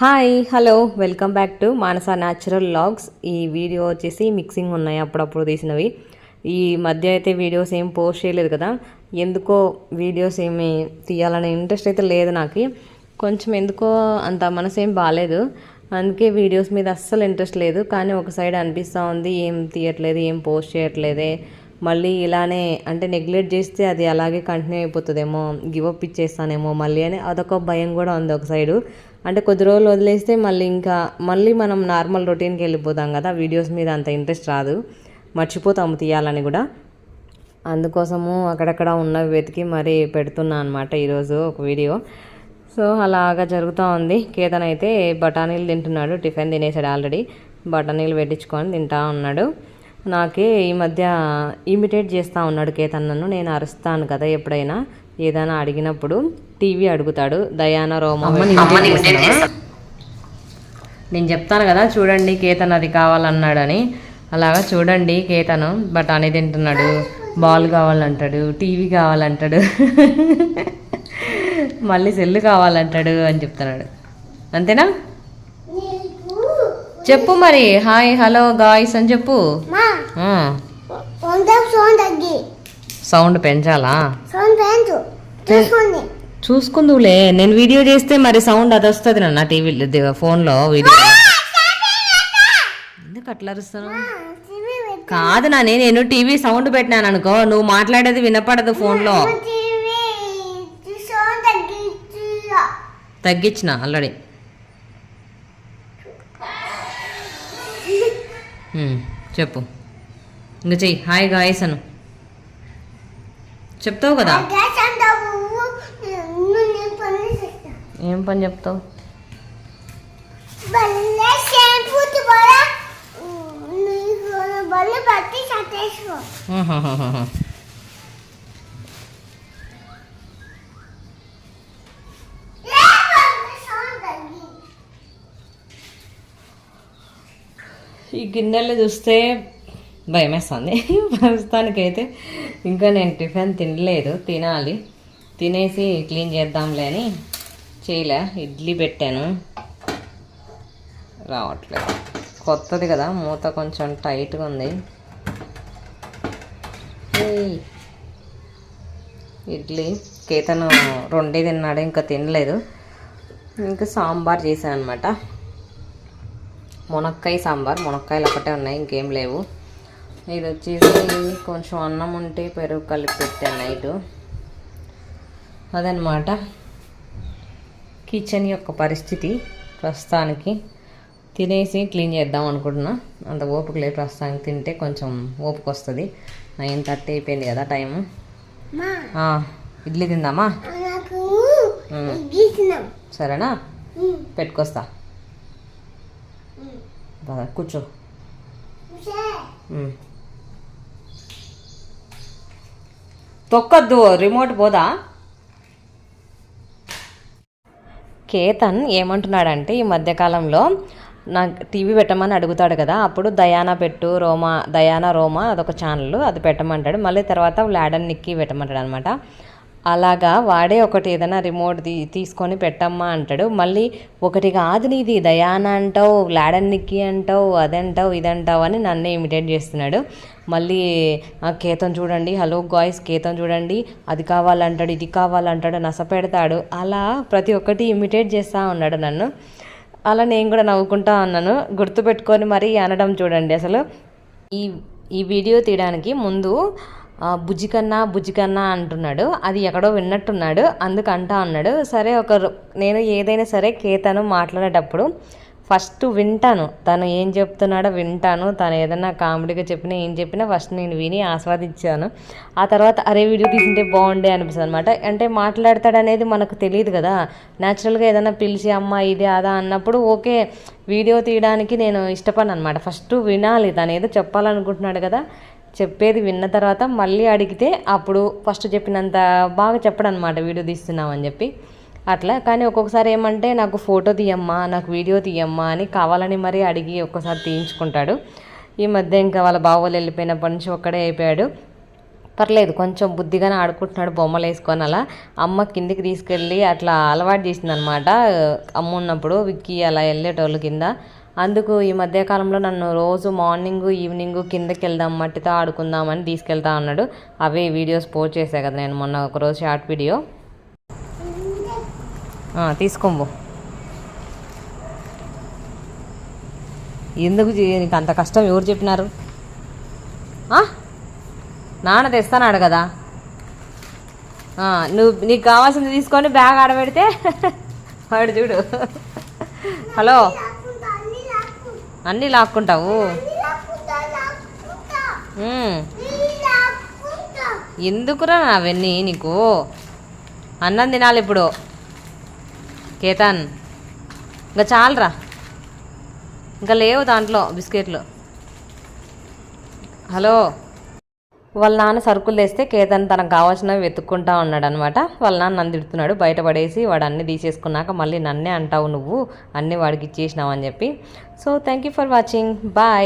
Hi hello welcome back to Manasa natural logs ఈ video వచ్చేసి mixing ఉన్నాయి అప్పుడప్పుడు తీసినవి. ఈ మధ్య అయితే వీడియోస్ ఏం పోస్ట్ చేయలేదు కదా. ఎందుకో వీడియోస్ ఏమి తీయాలనే ఇంట్రెస్ట్ అయితే లేదు నాకు. కొంచెం ఎందుకో అంత మనసు ఏం బాగాలేదు అందుకే వీడియోస్ మీద అస్సలు ఇంట్రెస్ట్ లేదు. కానీ ఒక సైడ్ అనిపిస్తూ ఉంది ఏం తీయట్లేదు ఏం పోస్ట్ చేయట్లేదే. మళ్ళీ ఇలానే అంటే నెగ్లెక్ట్ చేస్తే అది అలాగే కంటిన్యూ అయిపోతుందేమో గివప్ ఇచ్చేస్తానేమో మళ్ళీ అని అదొక భయం కూడా ఉంది ఒక సైడు అంటే కొద్ది రోజులు వదిలేస్తే మళ్ళీ ఇంకా మళ్ళీ మనం నార్మల్ రొటీన్కి వెళ్ళిపోతాం కదా వీడియోస్ మీద అంత ఇంట్రెస్ట్ రాదు. మర్చిపోతాము తీయాలని కూడా. అందుకోసము అక్కడక్కడ ఉన్నవి వెతికి మరీ పెడుతున్నా అనమాట ఈరోజు ఒక వీడియో. సో అలాగా జరుగుతూ ఉంది. కేతన్ అయితే బఠానీలు తింటున్నాడు టిఫిన్ తినేసాడు ఆల్రెడీ. బఠానీలు పెట్టించుకొని తింటా ఉన్నాడు. నాకే ఈ మధ్య ఇమిటేట్ చేస్తూ ఉన్నాడు కేతన్ నన్ను. నేను అరుస్తాను కదా ఎప్పుడైనా. ఏదైనా అడిగినప్పుడు టీవీ అడుగుతాడు దయాన రోమ నేను చెప్తాను కదా చూడండి కేతన్ అది కావాలన్నాడని. అలాగా చూడండి కేతను బఠానీ తింటున్నాడు బాల్ కావాలంటాడు టీవీ కావాలంటాడు మళ్ళీ సెల్లు కావాలంటాడు అని చెప్తున్నాడు. అంతేనా? చెప్పు మరి. హాయ్ హలో గాయస్ అని చెప్పు. సౌండ్ పెంచాలా? సోన్ పెంచు. చూసుకోండి. చూసుకుందులే. నేను వీడియో చేస్తే మరి సౌండ్ అది వస్తుంది నాన్న టీవీ ఫోన్లో వీడియో. ఎందుకు అట్లా అరుస్తాను కాదు నాని నేను టీవీ సౌండ్ పెట్టినాను అనుకో నువ్వు మాట్లాడేది వినపడదు ఫోన్లో. తగ్గించిన. ఆల్రెడీ. చెప్పు. ఇంకా చెయ్యి. హాయ్ గాయస్ అను. చెప్తావు కదా గ్యాస్ అంటావు నువ్వు నేను పని చేస్తా ఏం పని చెప్తావు బల్లె షాంపూ బల్ల నీకు బల్ల పట్టి సతేసుకో ఆహాహాహా. సోన్ తగ్గి ఈ గిన్నెలు చూస్తే భయం వేస్తుంది ప్రస్తుతానికైతే ఇంకా నేను టిఫిన్ తినలేదు తినాలి. తినేసి క్లీన్ చేద్దాంలే అని చేయలే ఇడ్లీ పెట్టాను. రావట్లేదు కొత్తది కదా మూత కొంచెం టైట్గా ఉంది. ఇడ్లీ కేతను రెండే తిన్నాడు ఇంకా తినలేదు. ఇంకా సాంబార్ చేశాను అనమాట మునక్కాయ సాంబార్ మునక్కాయలు ఒకటే ఉన్నాయి ఇంకేం లేవు. ఇది వచ్చేసి కొంచెం అన్నం ఉంటే పెరుగు కలిపి పెట్టాను నైట్. అదనమాట కిచెన్ యొక్క పరిస్థితి ప్రస్తుతానికి తినేసి క్లీన్ చేద్దాం అనుకుంటున్నా. అంత ఓపిక లేదు ప్రస్తుతానికి తింటే కొంచెం ఓపిక వస్తుంది. నైన్ థర్టీ అయిపోయింది కదా టైము. ఇడ్లీ తిందామా? సరేనా? పెట్టుకొస్తా. కూర్చో. తొక్కద్దు రిమోట్ పోదా? కేతన్ ఏమంటున్నాడంటే ఈ మధ్యకాలంలో నాకు టీవీ పెట్టమని అడుగుతాడు కదా అప్పుడు దయానా పెట్టు రోమా దయానా రోమా అదొక ఛానల్ అది పెట్టమంటాడు. మళ్ళీ తర్వాత లాడన్ నిక్కి పెట్టమంటాడు అనమాట అలాగా వాడే ఒకటి ఏదైనా రిమోట్ తీ తీసుకొని పెట్టమ్మా అంటాడు. మళ్ళీ ఒకటి కాదు నీది దయానా అంటావు లాడన్ నిక్కి అంటావు అదంటావు ఇదంటావు అని నన్నే ఇమిటేట్ చేస్తున్నాడు. మళ్ళీ కేతం చూడండి హలో గాయ్స్ కేతం చూడండి అది కావాలంటాడు ఇది కావాలంటాడు నస పెడతాడు. అలా ప్రతి ఒక్కటి ఇమిటేట్ చేస్తూ ఉన్నాడు నన్ను. అలా నేను కూడా నవ్వుకుంటా ఉన్నాను. గుర్తుపెట్టుకొని మరీ అనడం చూడండి అసలు. ఈ ఈ వీడియో తీయడానికి ముందు బుజ్జి కన్నా బుజ్జి కన్నా అంటున్నాడు. అది ఎక్కడో విన్నట్టున్నాడు. అందుకంటా అన్నాడు. సరే ఒక నేను ఏదైనా సరే కేతను మాట్లాడేటప్పుడు ఫస్ట్ వింటాను. తను ఏం చెప్తున్నాడో వింటాను. తను ఏదైనా కామెడీగా చెప్పినా ఏం చెప్పినా ఫస్ట్ నేను విని ఆస్వాదించాను. ఆ తర్వాత అరే వీడియో తీసుంటే బాగుండే అనిపిస్తుంది అనమాట అంటే మాట్లాడతాడనేది మనకు తెలియదు కదా. న్యాచురల్గా ఏదైనా పిలిచి అమ్మ ఇది అదా అన్నప్పుడు ఓకే వీడియో తీయడానికి నేను ఇష్టపడను అనమాట ఫస్ట్ వినాలి. తను ఏదో చెప్పాలనుకుంటున్నాడు కదా. చెప్పేది విన్న తర్వాత మళ్ళీ అడిగితే అప్పుడు ఫస్ట్ చెప్పినంత బాగా చెప్పడనమాట వీడియో తీస్తున్నామని చెప్పి. అట్లా. కానీ ఒక్కొక్కసారి ఏమంటే నాకు ఫోటో తీయమ్మా నాకు వీడియో తీయమ్మా అని కావాలని మరీ అడిగి ఒక్కసారి తీయించుకుంటాడు. ఈ మధ్య ఇంకా వాళ్ళ బావోలు వెళ్ళిపోయినప్పటి నుంచి ఒక్కడే అయిపోయాడు. పర్లేదు కొంచెం బుద్ధిగానే ఆడుకుంటున్నాడు బొమ్మలు వేసుకొని అలా. అమ్మ కిందికి తీసుకెళ్ళి అట్లా అలవాటు చేసింది అనమాట అమ్మ ఉన్నప్పుడు విక్కీ అలా వెళ్ళేటోళ్ళు కింద. అందుకు ఈ మధ్యకాలంలో నన్ను రోజు మార్నింగ్ ఈవినింగ్ కిందకి వెళ్దాం మట్టితో ఆడుకుందామని తీసుకెళ్తా అన్నాడు. అవే వీడియోస్ పోస్ట్ చేశా కదా నేను మొన్న ఒకరోజు షార్ట్ వీడియో. తీసుకోంబు. ఎందుకు నీకు అంత కష్టం? ఎవరు చెప్పినారు? ఆ? నాన్న తెస్తానాడు కదా. నువ్వు నీకు కావాల్సింది తీసుకొని బ్యాగ్ ఆడబెడితే. వాడు చూడు. హలో. అన్నీ లాక్కుంటావు. ఎందుకురా అవన్నీ నీకు? అన్నం తినాలి ఇప్పుడు. కేతన్ ఇంకా చాలరా. ఇంకా లేవు దాంట్లో బిస్కెట్లు. హలో. వాళ్ళ నాన్న సరుకులు తెస్తే కేతన్ తనకు కావాల్సినవి వెతుక్కుంటా ఉన్నాడు అనమాట వాళ్ళ నాన్న నన్ను తిడుతున్నాడు. బయటపడేసి వాడు అన్నీ తీసేసుకున్నాక మళ్ళీ నన్నే అంటావు నువ్వు. అన్నీ వాడికి ఇచ్చేసినావు అని చెప్పి. So thank you for watching bye